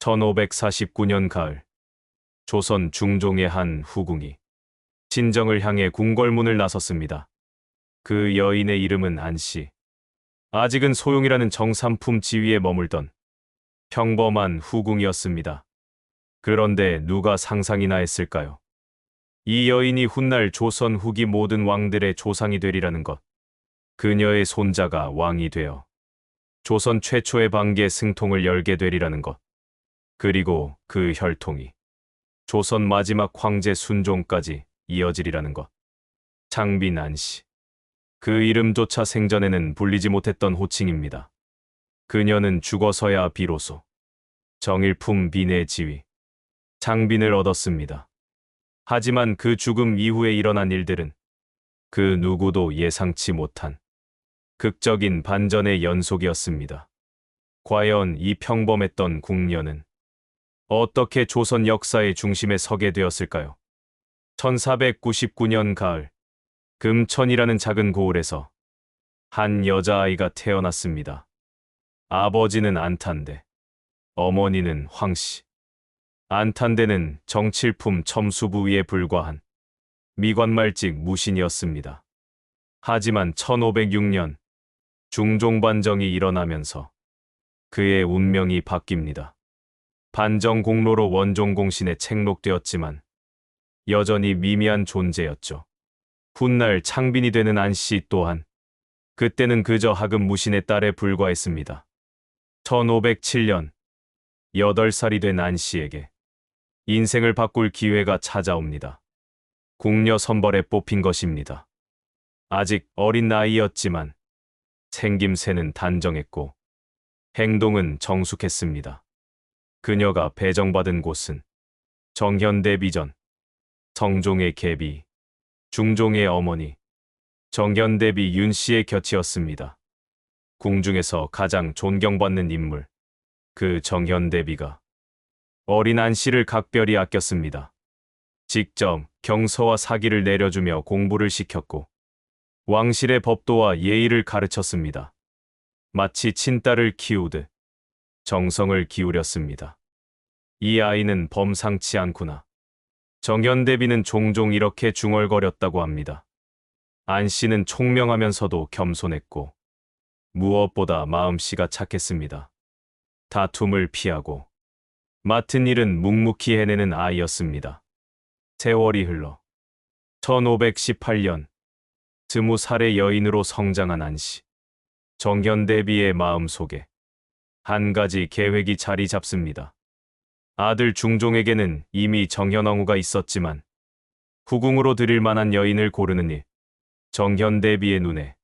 1549년 가을 조선 중종의 한 후궁이 친정을 향해 궁궐문을 나섰습니다. 그 여인의 이름은 안씨. 아직은 소용이라는 정삼품 지위에 머물던 평범한 후궁이었습니다. 그런데 누가 상상이나 했을까요? 이 여인이 훗날 조선 후기 모든 왕들의 조상이 되리라는 것. 그녀의 손자가 왕이 되어 조선 최초의 반개 승통을 열게 되리라는 것. 그리고 그 혈통이 조선 마지막 황제 순종까지 이어지리라는 것. 장빈안씨. 그 이름조차 생전에는 불리지 못했던 호칭입니다. 그녀는 죽어서야 비로소 정일품 빈의 지위, 장빈을 얻었습니다. 하지만 그 죽음 이후에 일어난 일들은 그 누구도 예상치 못한 극적인 반전의 연속이었습니다. 과연 이 평범했던 궁녀는 어떻게 조선 역사의 중심에 서게 되었을까요? 1499년 가을, 금천이라는 작은 고을에서 한 여자아이가 태어났습니다. 아버지는 안탄대, 어머니는 황씨. 안탄대는 정칠품 첨수부위에 불과한 미관말직 무신이었습니다. 하지만 1506년 중종반정이 일어나면서 그의 운명이 바뀝니다. 반정 공로로 원종공신에 책록되었지만 여전히 미미한 존재였죠. 훗날 창빈이 되는 안 씨 또한 그때는 그저 하급 무신의 딸에 불과했습니다. 1507년 8살이 된 안 씨에게 인생을 바꿀 기회가 찾아옵니다. 궁녀 선벌에 뽑힌 것입니다. 아직 어린 나이였지만 생김새는 단정했고 행동은 정숙했습니다. 그녀가 배정받은 곳은 정현대비전, 성종의 계비, 중종의 어머니, 정현대비 윤씨의 곁이었습니다. 궁중에서 가장 존경받는 인물, 그 정현대비가 어린 안씨를 각별히 아꼈습니다. 직접 경서와 사기를 내려주며 공부를 시켰고 왕실의 법도와 예의를 가르쳤습니다. 마치 친딸을 키우듯 정성을 기울였습니다. 이 아이는 범상치 않구나. 정현대비는 종종 이렇게 중얼거렸다고 합니다. 안 씨는 총명하면서도 겸손했고 무엇보다 마음씨가 착했습니다. 다툼을 피하고 맡은 일은 묵묵히 해내는 아이였습니다. 세월이 흘러 1518년 스무 살의 여인으로 성장한 안씨. 정현대비의 마음속에 한 가지 계획이 자리 잡습니다. 아들 중종에게는 이미 정현왕후가 있었지만 후궁으로 드릴 만한 여인을 고르는 일. 정현대비의 눈에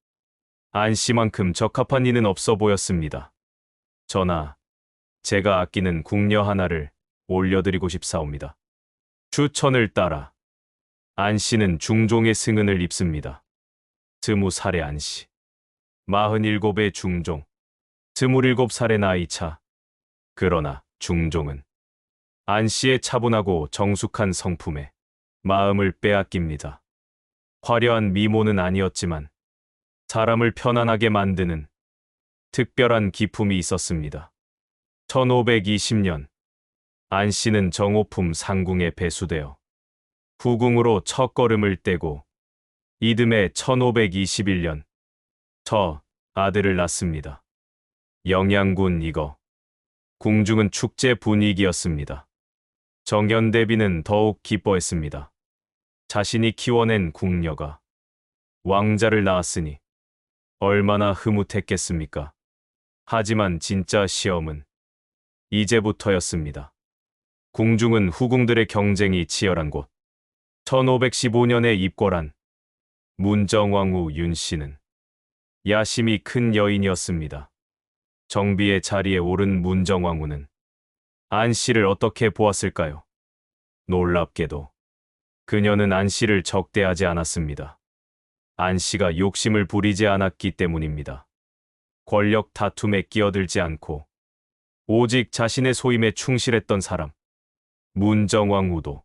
안씨만큼 적합한 이는 없어 보였습니다. 전하, 제가 아끼는 궁녀 하나를 올려드리고 싶사옵니다. 추천을 따라 안씨는 중종의 승은을 입습니다. 살의 안씨. 마흔일곱의 중종. 스물일곱 살의 나이 차. 그러나 중종은 안 씨의 차분하고 정숙한 성품에 마음을 빼앗깁니다. 화려한 미모는 아니었지만 사람을 편안하게 만드는 특별한 기품이 있었습니다. 1520년 안 씨는 정오품 상궁에 배수되어 후궁으로 첫 걸음을 떼고 이듬해 1521년 저 아들을 낳습니다. 영양군 이거 궁중은 축제 분위기였습니다. 정현대비는 더욱 기뻐했습니다. 자신이 키워낸 궁녀가 왕자를 낳았으니 얼마나 흐뭇했겠습니까? 하지만 진짜 시험은 이제부터였습니다. 궁중은 후궁들의 경쟁이 치열한 곳. 1515년에 입궐한 문정왕후 윤씨는 야심이 큰 여인이었습니다. 정비의 자리에 오른 문정왕후는 안 씨를 어떻게 보았을까요? 놀랍게도 그녀는 안 씨를 적대하지 않았습니다. 안 씨가 욕심을 부리지 않았기 때문입니다. 권력 다툼에 끼어들지 않고 오직 자신의 소임에 충실했던 사람. 문정왕후도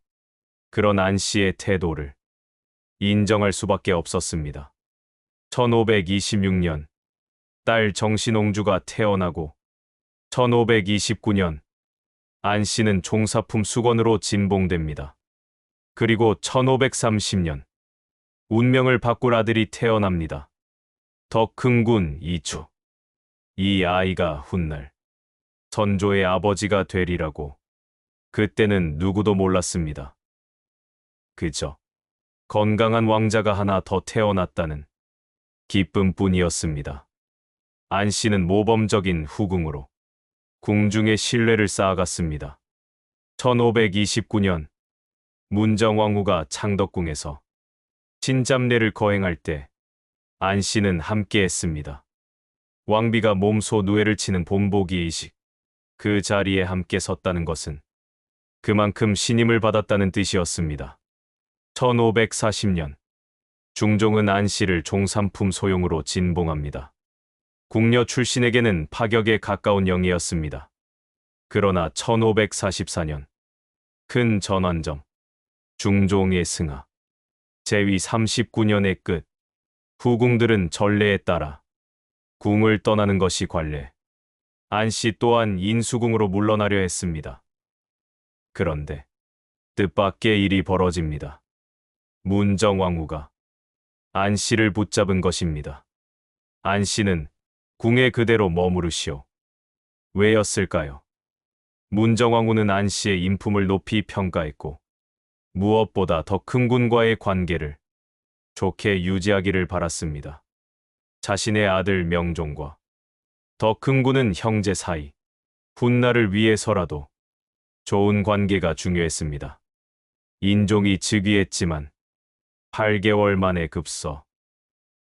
그런 안 씨의 태도를 인정할 수밖에 없었습니다. 1526년 딸 정신옹주가 태어나고 1529년 안 씨는 종사품 수건으로 진봉됩니다. 그리고 1530년 운명을 바꿀 아들이 태어납니다. 덕흥군 이주. 이 아이가 훗날 선조의 아버지가 되리라고 그때는 누구도 몰랐습니다. 그저 건강한 왕자가 하나 더 태어났다는 기쁨뿐이었습니다. 안 씨는 모범적인 후궁으로 궁중의 신뢰를 쌓아갔습니다. 1529년 문정왕후가 창덕궁에서 친잡례를 거행할 때 안 씨는 함께했습니다. 왕비가 몸소 누에를 치는 본보기 의식 그 자리에 함께 섰다는 것은 그만큼 신임을 받았다는 뜻이었습니다. 1540년 중종은 안 씨를 종삼품 소용으로 진봉합니다. 궁녀 출신에게는 파격에 가까운 영이었습니다. 그러나 1544년 큰 전환점 중종의 승하 제위 39년의 끝 후궁들은 전례에 따라 궁을 떠나는 것이 관례. 안씨 또한 인수궁으로 물러나려 했습니다. 그런데 뜻밖의 일이 벌어집니다. 문정왕후가 안 씨를 붙잡은 것입니다. 안 씨는 궁에 그대로 머무르시오. 왜였을까요? 문정왕후는 안 씨의 인품을 높이 평가했고 무엇보다 더 큰 군과의 관계를 좋게 유지하기를 바랐습니다. 자신의 아들 명종과 더 큰 군은 형제 사이, 훗날을 위해서라도 좋은 관계가 중요했습니다. 인종이 즉위했지만 8개월 만에 급서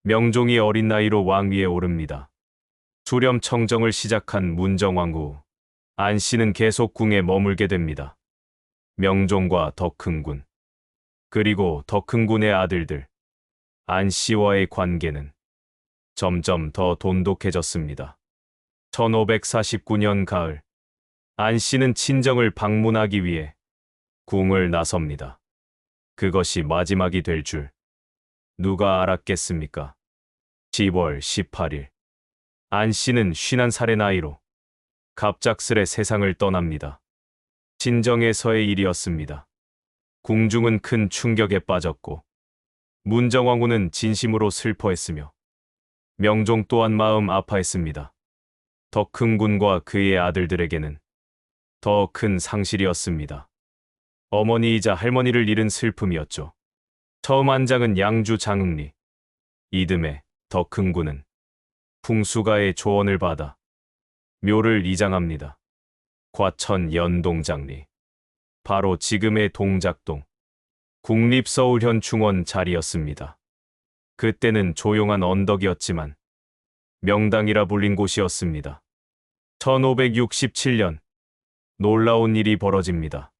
명종이 어린 나이로 왕위에 오릅니다. 수렴 청정을 시작한 문정왕후 안 씨는 계속 궁에 머물게 됩니다. 명종과 더큰 군, 그리고 더큰 군의 아들들 안 씨와의 관계는 점점 더 돈독해졌습니다. 1549년 가을, 안 씨는 친정을 방문하기 위해 궁을 나섭니다. 그것이 마지막이 될 줄 누가 알았겠습니까? 10월 18일, 안 씨는 51살의 나이로 갑작스레 세상을 떠납니다. 친정에서의 일이었습니다. 궁중은 큰 충격에 빠졌고 문정왕후는 진심으로 슬퍼했으며 명종 또한 마음 아파했습니다. 더큰 군과 그의 아들들에게는 더 큰 상실이었습니다. 어머니이자 할머니를 잃은 슬픔이었죠. 처음 한 장은 양주 장흥리, 이듬해 더큰 군은 풍수가의 조언을 받아 묘를 이장합니다. 과천 연동장리, 바로 지금의 동작동, 국립서울현 중원 자리였습니다. 그때는 조용한 언덕이었지만 명당이라 불린 곳이었습니다. 1567년 놀라운 일이 벌어집니다.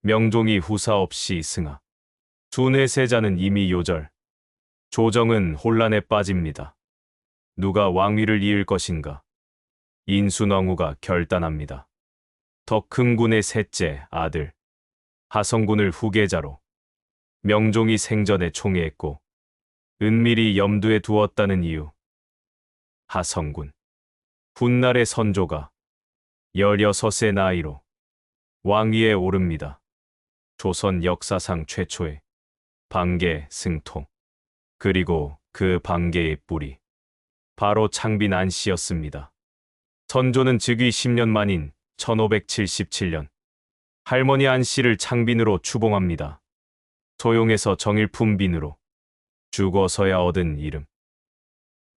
명종이 후사 없이 승하. 순회세자는 이미 요절. 조정은 혼란에 빠집니다. 누가 왕위를 이을 것인가? 인순왕후가 결단합니다. 더큰 군의 셋째 아들 하성군을 후계자로 명종이 생전에 총애했고 은밀히 염두에 두었다는 이유. 하성군. 훗날의 선조가 16의 나이로 왕위에 오릅니다. 조선 역사상 최초의 방계 승통. 그리고 그 방계의 뿌리. 바로 창빈 안 씨였습니다. 선조는 즉위 10년 만인 1577년 할머니 안 씨를 창빈으로 추봉합니다. 소용에서 정일품 빈으로 죽어서야 얻은 이름.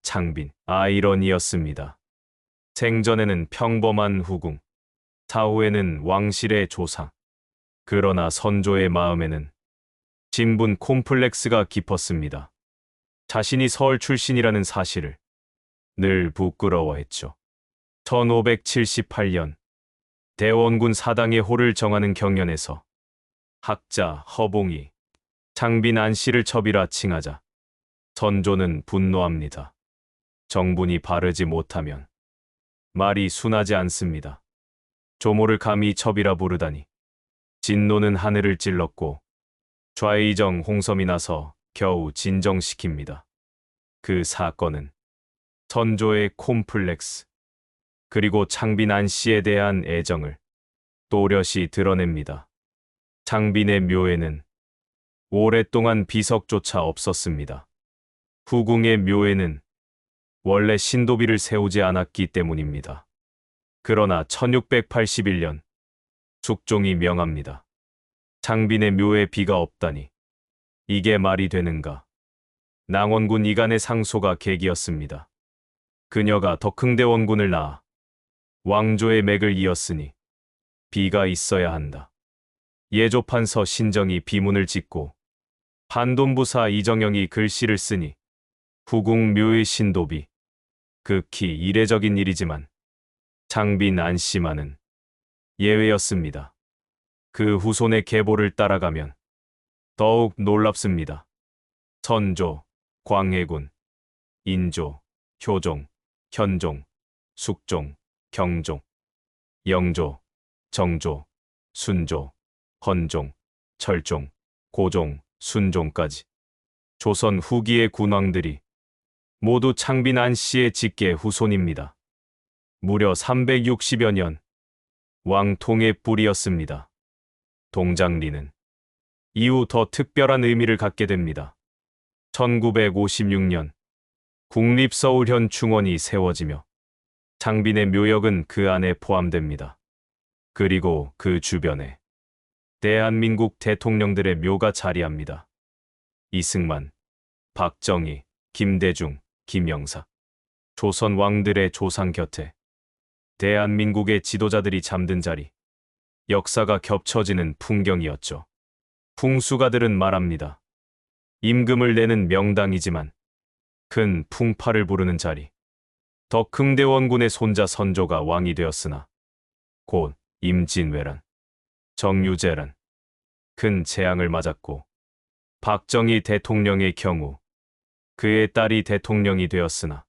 창빈, 아이러니였습니다. 생전에는 평범한 후궁, 사후에는 왕실의 조상. 그러나 선조의 마음에는 진분 콤플렉스가 깊었습니다. 자신이 서울 출신이라는 사실을 늘 부끄러워했죠. 1578년 대원군 사당의 호를 정하는 경연에서 학자 허봉이 장빈 안씨를 첩이라 칭하자 선조는 분노합니다. 정분이 바르지 못하면 말이 순하지 않습니다. 조모를 감히 첩이라 부르다니 진노는 하늘을 찔렀고 좌의정 홍섬이 나서 겨우 진정시킵니다. 그 사건은 선조의 콤플렉스 그리고 창빈 안 씨에 대한 애정을 또렷이 드러냅니다. 장빈의 묘에는 오랫동안 비석조차 없었습니다. 후궁의 묘에는 원래 신도비를 세우지 않았기 때문입니다. 그러나 1681년 숙종이 명합니다. 장빈의 묘에 비가 없다니 이게 말이 되는가? 낭원군 이간의 상소가 계기였습니다. 그녀가 덕흥대 원군을 낳아 왕조의 맥을 이었으니 비가 있어야 한다. 예조판서 신정이 비문을 짓고 판돈부사 이정영이 글씨를 쓰니 후궁 묘의 신도비 극히 이례적인 일이지만 장빈 안심하는 예외였습니다. 그 후손의 계보를 따라가면 더욱 놀랍습니다. 선조, 광해군, 인조, 효종, 현종, 숙종, 경종, 영조, 정조, 순조, 헌종, 철종, 고종, 순종까지 조선 후기의 군왕들이 모두 창빈 안 씨의 직계 후손입니다. 무려 360여 년 왕통의 뿌리였습니다. 동장리는 이후 더 특별한 의미를 갖게 됩니다. 1956년 국립서울현 중원이 세워지며 장빈의 묘역은 그 안에 포함됩니다. 그리고 그 주변에 대한민국 대통령들의 묘가 자리합니다. 이승만, 박정희, 김대중, 김영사, 조선 왕들의 조상 곁에 대한민국의 지도자들이 잠든 자리, 역사가 겹쳐지는 풍경이었죠. 풍수가들은 말합니다. 임금을 내는 명당이지만 큰 풍파를 부르는 자리. 덕흥대원군의 손자 선조가 왕이 되었으나 곧 임진왜란, 정유재란 큰 재앙을 맞았고 박정희 대통령의 경우 그의 딸이 대통령이 되었으나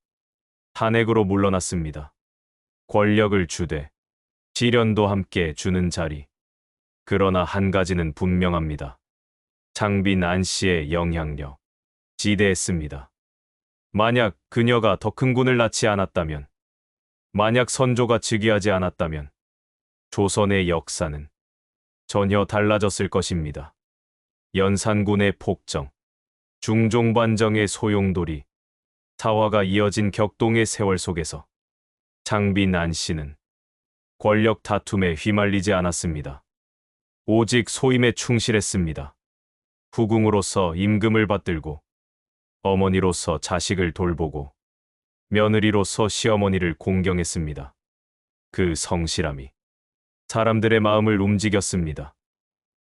탄핵으로 물러났습니다. 권력을 주되 시련도 함께 주는 자리. 그러나 한 가지는 분명합니다. 장빈 안 씨의 영향력 지대했습니다. 만약 그녀가 더 큰 군을 낳지 않았다면, 만약 선조가 즉위하지 않았다면, 조선의 역사는 전혀 달라졌을 것입니다. 연산군의 폭정, 중종반정의 소용돌이, 사화가 이어진 격동의 세월 속에서 안 씨는 권력 다툼에 휘말리지 않았습니다. 오직 소임에 충실했습니다. 후궁으로서 임금을 받들고 어머니로서 자식을 돌보고 며느리로서 시어머니를 공경했습니다. 그 성실함이 사람들의 마음을 움직였습니다.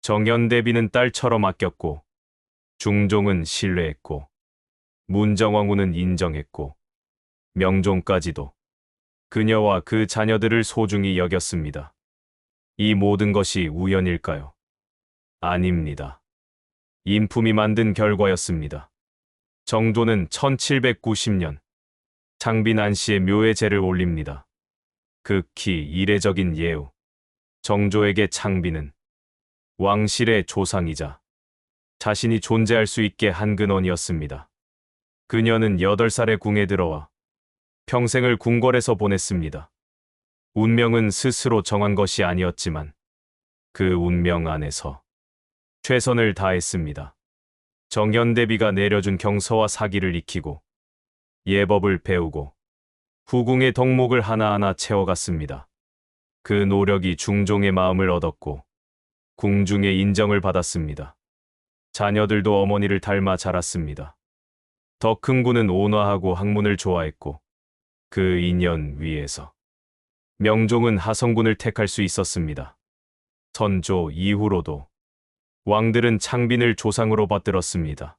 정연대비는 딸처럼 아꼈고 중종은 신뢰했고 문정왕후는 인정했고 명종까지도 그녀와 그 자녀들을 소중히 여겼습니다. 이 모든 것이 우연일까요? 아닙니다. 인품이 만든 결과였습니다. 정조는 1790년 장빈 안씨의 묘에 제를 올립니다. 극히 이례적인 예우. 정조에게 창빈은 왕실의 조상이자 자신이 존재할 수 있게 한 근원이었습니다. 그녀는 8살에 궁에 들어와 평생을 궁궐에서 보냈습니다. 운명은 스스로 정한 것이 아니었지만 그 운명 안에서 최선을 다했습니다. 정현대비가 내려준 경서와 사기를 익히고 예법을 배우고 후궁의 덕목을 하나하나 채워갔습니다. 그 노력이 중종의 마음을 얻었고 궁중의 인정을 받았습니다. 자녀들도 어머니를 닮아 자랐습니다. 더 큰 군은 온화하고 학문을 좋아했고 그 인연 위에서 명종은 하성군을 택할 수 있었습니다. 선조 이후로도 왕들은 창빈을 조상으로 받들었습니다.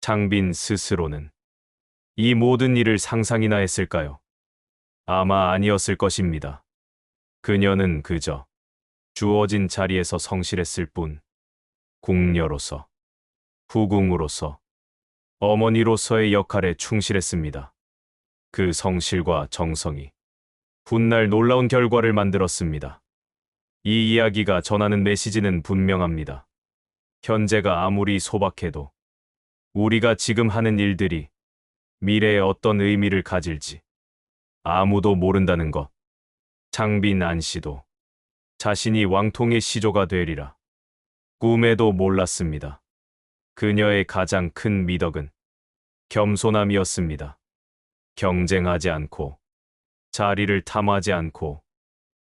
창빈 스스로는 이 모든 일을 상상이나 했을까요? 아마 아니었을 것입니다. 그녀는 그저 주어진 자리에서 성실했을 뿐, 궁녀로서, 후궁으로서, 어머니로서의 역할에 충실했습니다. 그 성실과 정성이 훗날 놀라운 결과를 만들었습니다. 이 이야기가 전하는 메시지는 분명합니다. 현재가 아무리 소박해도 우리가 지금 하는 일들이 미래에 어떤 의미를 가질지 아무도 모른다는 것. 장빈 안 씨도 자신이 왕통의 시조가 되리라. 꿈에도 몰랐습니다. 그녀의 가장 큰 미덕은 겸손함이었습니다. 경쟁하지 않고 자리를 탐하지 않고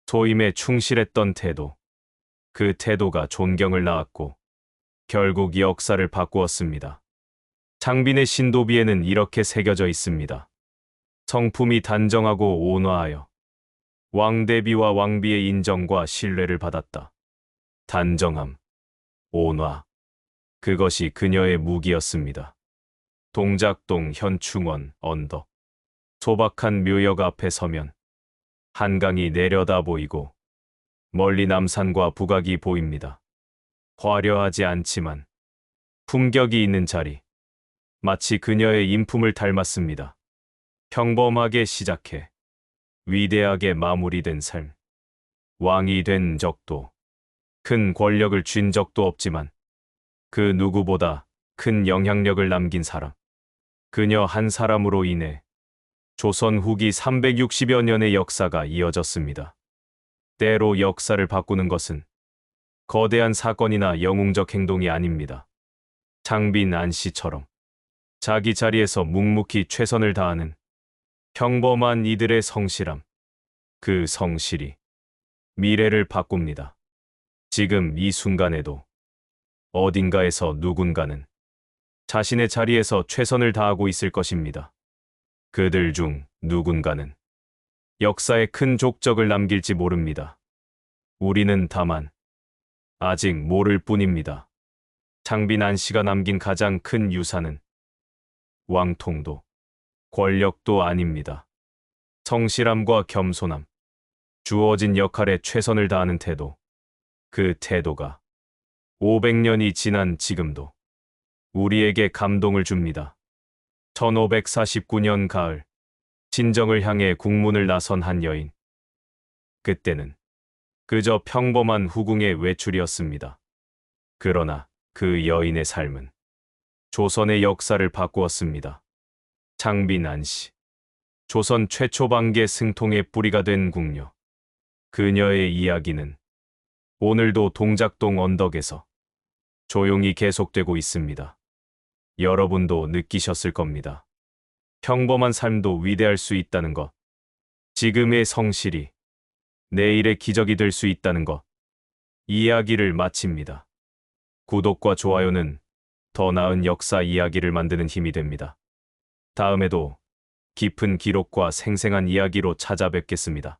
소임에 충실했던 태도. 그 태도가 존경을 낳았고 결국 역사를 바꾸었습니다. 장빈의 신도비에는 이렇게 새겨져 있습니다. 성품이 단정하고 온화하여 왕대비와 왕비의 인정과 신뢰를 받았다. 단정함, 온화. 그것이 그녀의 무기였습니다. 동작동 현충원 언덕. 소박한 묘역 앞에 서면 한강이 내려다 보이고 멀리 남산과 북악이 보입니다. 화려하지 않지만 품격이 있는 자리. 마치 그녀의 인품을 닮았습니다. 평범하게 시작해 위대하게 마무리된 삶. 왕이 된 적도 큰 권력을 쥔 적도 없지만 그 누구보다 큰 영향력을 남긴 사람. 그녀 한 사람으로 인해 조선 후기 360여 년의 역사가 이어졌습니다. 때로 역사를 바꾸는 것은 거대한 사건이나 영웅적 행동이 아닙니다. 장빈 안 씨처럼 자기 자리에서 묵묵히 최선을 다하는 평범한 이들의 성실함. 그 성실이 미래를 바꿉니다. 지금 이 순간에도 어딘가에서 누군가는 자신의 자리에서 최선을 다하고 있을 것입니다. 그들 중 누군가는 역사에 큰 족적을 남길지 모릅니다. 우리는 다만 아직 모를 뿐입니다. 장빈안 씨가 남긴 가장 큰 유산은 왕통도 권력도 아닙니다. 성실함과 겸손함, 주어진 역할에 최선을 다하는 태도, 그 태도가 500년이 지난 지금도 우리에게 감동을 줍니다. 1549년 가을, 친정을 향해 국문을 나선 한 여인. 그때는 그저 평범한 후궁의 외출이었습니다. 그러나 그 여인의 삶은 조선의 역사를 바꾸었습니다. 장빈안 씨. 조선 최초 반계 승통의 뿌리가 된 궁녀. 그녀의 이야기는 오늘도 동작동 언덕에서 조용히 계속되고 있습니다. 여러분도 느끼셨을 겁니다. 평범한 삶도 위대할 수 있다는 것. 지금의 성실이 내일의 기적이 될 수 있다는 것. 이야기를 마칩니다. 구독과 좋아요는 더 나은 역사 이야기를 만드는 힘이 됩니다. 다음에도 깊은 기록과 생생한 이야기로 찾아뵙겠습니다.